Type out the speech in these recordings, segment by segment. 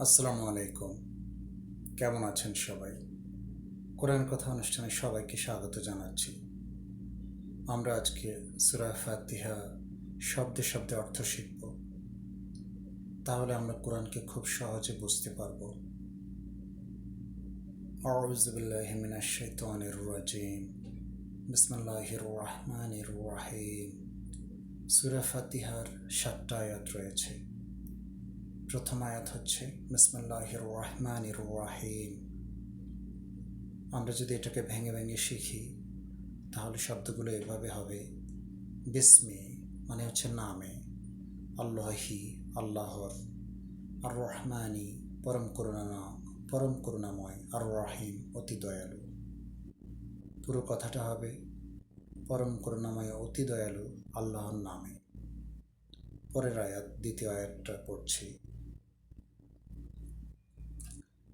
আসসালামু আলাইকুম। কেমন আছেন সবাই? কোরআন কথা অনুষ্ঠানে সবাইকে স্বাগত জানাচ্ছি। আমরা আজকে সুরা ফাতিহা শব্দে শব্দে অর্থ শিখব। তাহলে আমরা কোরআনকে খুব সহজে বুঝতে পারব। রাজিম। বিসমিল্লাহির রহমানির রহিম। সুরা ফাতিহার সাতটা আয়াত রয়েছে। প্রথম আয়াত হচ্ছে, বিসমুল্লাহির রহমানির রাহিম। আমরা যদি এটাকে ভেঙে ভেঙে শিখি, তাহলে শব্দগুলো এভাবে হবে, বিস্মি মানে হচ্ছে নামে, আল্লাহি আল্লাহর আর রহমানি পরম করুণা পরম করুণাময় আর রাহিম অতি দয়ালু পুরো কথাটা হবে, পরম করুণাময়, অতি দয়ালু, আল্লাহর নামে। পরের আয়াত, দ্বিতীয় আয়াতটা পড়ছি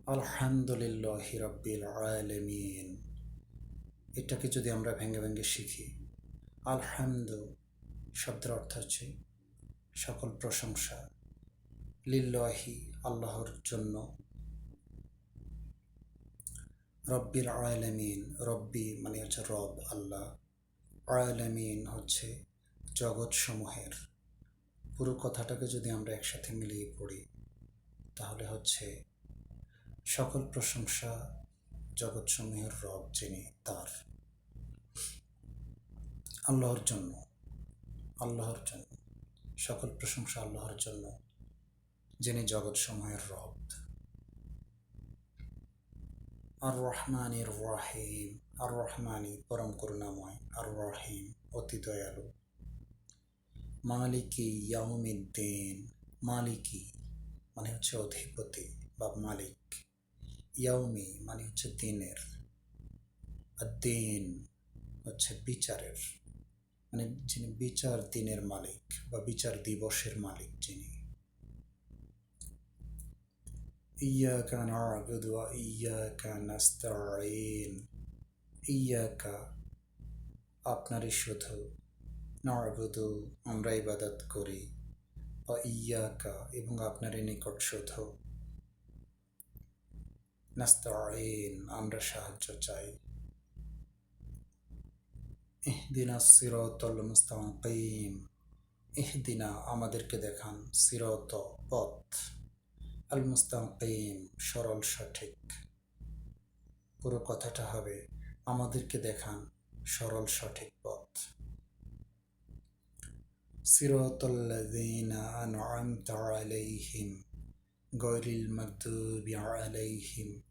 আলহামদুলিল্লাহ রব্বিল আলমিন। এটাকে যদি আমরা ভেঙে ভেঙে শিখি, আলহামদু শব্দের অর্থ হচ্ছে সকল প্রশংসা, লিল্লাহি আল্লাহর জন্য। রব্বিল আলমিন, রব্বি মানে হচ্ছে রব, আল্লাহ। আলমিন হচ্ছে জগৎ সমূহের পুরো কথাটাকে যদি আমরা একসাথে মিলিয়ে পড়ি, তাহলে হচ্ছে সকল প্রশংসা জগৎসমূহের রব যিনি তার। আল্লাহর জন্য আল্লাহর জন্য, সকল প্রশংসা আল্লাহর জন্য যিনি জগৎসমূহের রব। আর রহমানির রাহিম আর রহমানি পরম করুণাময় আর রহিম অতি দয়ালু। মালিকি ইয়াউমিদ্দিন, মালিকি মানে হচ্ছে অধিপতি বা মালিক। ইয়াউমি মানে হচ্ছে দিনের। আর দিন হচ্ছে বিচারের। মানে যিনি বিচার দিনের মালিক বা বিচার দিবসের মালিক যিনি। না'বুদু ওয়া ইয়াকা নাস্তাঈন। ইয়াকা আপনারই শুধু। না'বুদু, আমরা ইবাদত করি। বা ইয়াকা এবং আপনারই নিকট শুধু। নাস্তাঈন আমরা সাহায্য চাই ইহদিনা সিরাতাল মুস্তাকিম ইহদিনা আমাদেরকে দেখান সিরত পথ আল মুস্তাকিম সরল সঠিক পুরো কথাটা হবে আমাদেরকে দেখান সরল সঠিক পথ। সিরাতাল্লাযীনা আন'আমতা আলাইহিম। গায়রিল মাগদুবি আলাইহিম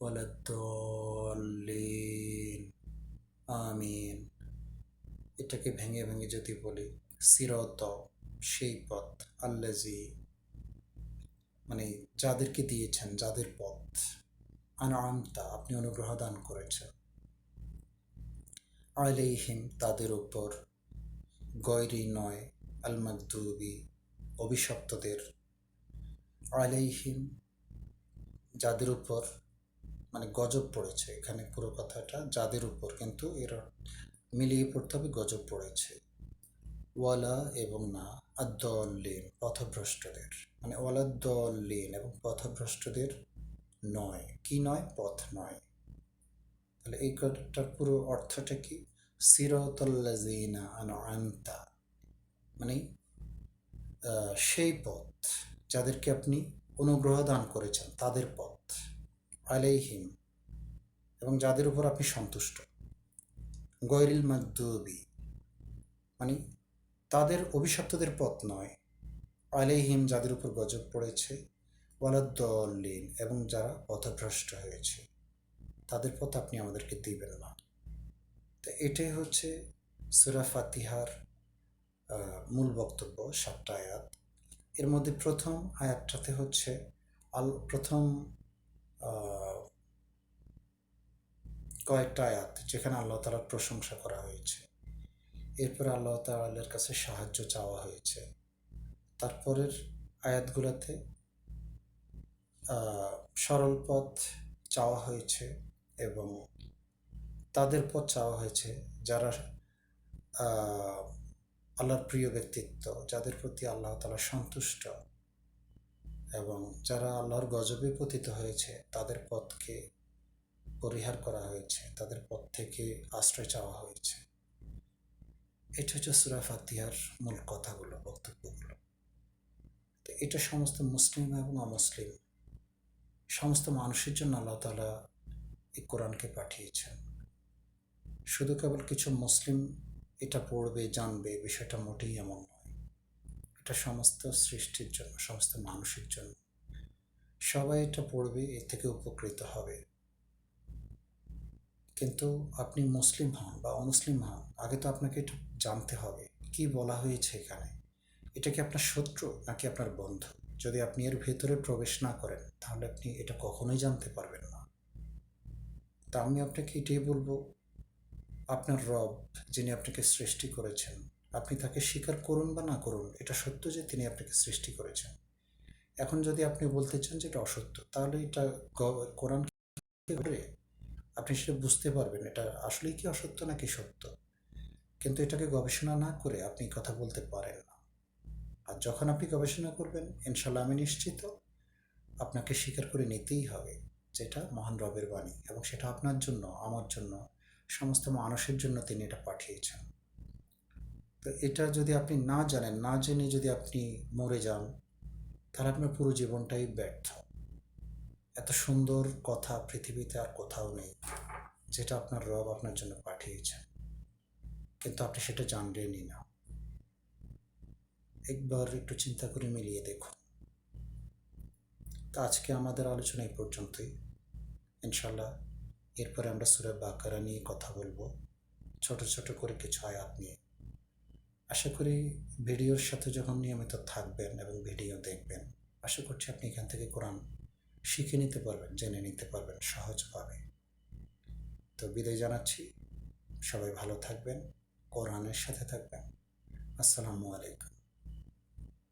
ওয়ালাদ্দাল্লিন আমিন এটাকে ভেঙে ভেঙে যদি বলি, সিরত, সেই পথ আল্লাজি মানে যাদেরকে দিয়েছেন, যাদের পথ, আন'আমতা, আপনি অনুগ্রহ দান করেছেন। আলাইহিম, তাদের উপর, গয়রি নয় আল মাগদুবি অভিশপ্তদের আলাইহিম, যাদের উপর মানে গজব পড়েছে। এখানে পুরো কথাটা যাদের উপর, কিন্তু এর মিলিয়ে পড়তে হবে গজব পড়েছে। ওয়ালা এবং না আদ্দলিন পথভ্রষ্টদের। মানে ওয়ালাদ্দলিন এবং পথভ্রষ্টদের নয়। কি নয়? পথ নয়। তাহলে এই কথাটার পুরো অর্থটা কি? সিরতল্লাজিনা আন'আমতা। মানে সেই পথ। যাদেরকে আপনি অনুগ্রহ দান করেছেন, তাদের পথ আলাইহিম এবং যাদের উপর আপনি সন্তুষ্ট। গৈরিল মাকদুবি মানে তাদের অভিশপ্তদের পথ নয়। আলাইহিম যাদের উপর গজব পড়েছে ওয়ালাদ্দলিন এবং যারা পথভ্রষ্ট হয়েছে, তাদের পথ আপনি আমাদেরকে দিবেন না। তো এটাই হচ্ছে সুরা ফাতিহার মূল বক্তব্য, সাতটা আয়াত। এর মধ্যে প্রথম আয়াতটাতে হচ্ছে আল, প্রথম কয়েকটা আয়াত যেখানে আল্লাহ তালার প্রশংসা করা হয়েছে। এরপর আল্লাহ তালের কাছে সাহায্য চাওয়া হয়েছে। তারপরের আয়াতগুলোতে সরল পথ চাওয়া হয়েছে এবং তাদের পথ চাওয়া হয়েছে যারা আল্লাহর প্রিয় ব্যক্তিত্ব, যাদের প্রতি আল্লাহ তালা সন্তুষ্ট এবং যারা আল্লাহর গজবে পতিত হয়েছে, তাদের পথকে পরিহার করা হয়েছে, তাদের পথ থেকে আশ্রয় চাওয়া হয়েছে। এটা হচ্ছে সুরা ফাতিহার মূল কথাগুলো, বক্তব্যগুলো। তো এটা সমস্ত মুসলিম এবং অমুসলিম, সমস্ত মানুষের জন্য আল্লাহ তালা এই কোরআনকে পাঠিয়েছেন। শুধু কেবল কিছু মুসলিম এটা পড়বে, জানবে, বিষয়টা মোটেই এমন নয়। এটা সমস্ত সৃষ্টির জন্য, সমস্ত মানুষের জন্য। সবাই এটা পড়বে, এর থেকে উপকৃত হবে। কিন্তু আপনি মুসলিম হন বা অমুসলিম হন, আগে তো আপনাকে এটা জানতে হবে। কি বলা হয়েছে এখানে? এটা কি আপনার শত্রু নাকি আপনার বন্ধু? যদি আপনি এর ভেতরে প্রবেশ না করেন, তাহলে আপনি এটা কখনোই জানতে পারবেন না। তা আমি আপনাকে এটাই বলব আপনার রব, যিনি আপনাকে সৃষ্টি করেছেন, আপনি তাকে স্বীকার করুন বা না করুন, এটা সত্য যে তিনি আপনাকে সৃষ্টি করেছেন। এখন যদি আপনি বলতে চান যে এটা অসত্য, তাহলে এটা কোরআন করে? আপনি সেটা বুঝতে পারবেন, এটা আসলেই কি অসত্য নাকি সত্য? কিন্তু এটাকে গবেষণা না করে আপনি কথা বলতে পারেন না। আর যখন আপনি গবেষণা করবেন ইনশাল্লাহ আমি নিশ্চিত আপনাকে স্বীকার করে নিতেই হবে যেটা মহান রবের বাণী এবং সেটা আপনার জন্য, আমার জন্য সমস্ত মানুষের জন্য তিনি এটা পাঠিয়েছেন। তো এটা যদি আপনি না জানেন, না জেনে যদি আপনি মরে যান, তাহলে আপনার পুরো জীবনটাই ব্যর্থ। এত সুন্দর কথা পৃথিবীতে আর কোথাও নেই, যেটা আপনার রব আপনার জন্য পাঠিয়েছেন। কিন্তু আপনি সেটা জানলেনই না। একবার একটু চিন্তা করে মিলিয়ে দেখুন। তো আজকে আমাদের আলোচনা এই পর্যন্তই। ইনশাল্লাহ এরপরে আমরা সুরে বাকারা নিয়ে কথা বলব। ছোট ছোট করে কিছু আয়াত নিয়ে। আশা করি ভিডিওর সাথে যখন নিয়মিত থাকবেন এবং ভিডিও দেখবেন, আশা করছি আপনি এখান থেকে কোরআন শিখে নিতে পারবেন, জেনে নিতে পারবেন সহজভাবে। তো বিদায় জানাচ্ছি। সবাই ভালো থাকবেন, কোরআনের সাথে থাকবেন। আসসালামু আলাইকুম।